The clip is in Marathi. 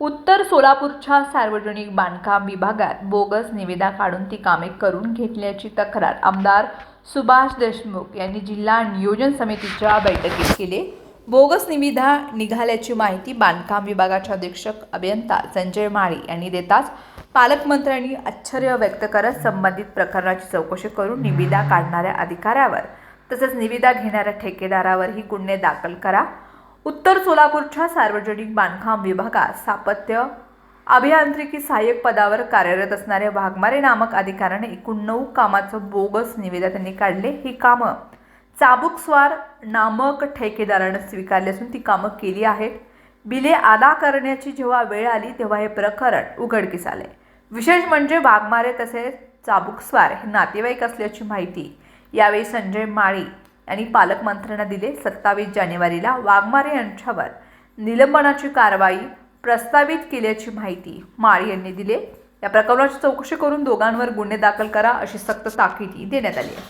उत्तर सोलापूरच्या सार्वजनिक बांधकाम विभागात बोगस निविदा काढून ती कामे करून घेतल्याची तक्रार आमदार सुभाष देशमुख यांनी जिल्हा नियोजन समितीच्या बैठकीत केली. बोगस निविदा निघाल्याची माहिती बांधकाम विभागाचे अधीक्षक अभियंता संजय माळी यांनी देताच पालकमंत्र्यांनी आश्चर्य व्यक्त करत संबंधित प्रकरणाची चौकशी करून निविदा काढणाऱ्या अधिकाऱ्यावर तसेच निविदा घेणाऱ्या ठेकेदारावरही गुन्हे दाखल करा. उत्तर सोलापूरच्या सार्वजनिक बांधकाम विभागात स्थापत्य. अभियांत्रिकी सहाय्यक पदावर कार्यरत असणाऱ्या वाघमारे नामक अधिकाऱ्याने एकूण नऊ कामाचं बोगस निवेदन त्यांनी काढले. ही कामं चाबुकस्वार नामक ठेकेदारानं स्वीकारली असून ती कामं केली आहेत. बिले अदा करण्याची जेव्हा वेळ आली तेव्हा हे प्रकरण उघडकीस आले. विशेष म्हणजे वाघमारे तसेच चाबुकस्वार हे नातेवाईक असल्याची माहिती यावेळी संजय माळी यांनी पालकमंत्र्यांना दिले सत्तावीस जानेवारीला वाघमारे यांच्यावर. निलंबनाची कारवाई प्रस्तावित केल्याची माहिती माळ यांनी दिले. या प्रकरणाची चौकशी करून दोघांवर गुन्हे दाखल करा अशी सक्त ताकीद देण्यात आली आहे.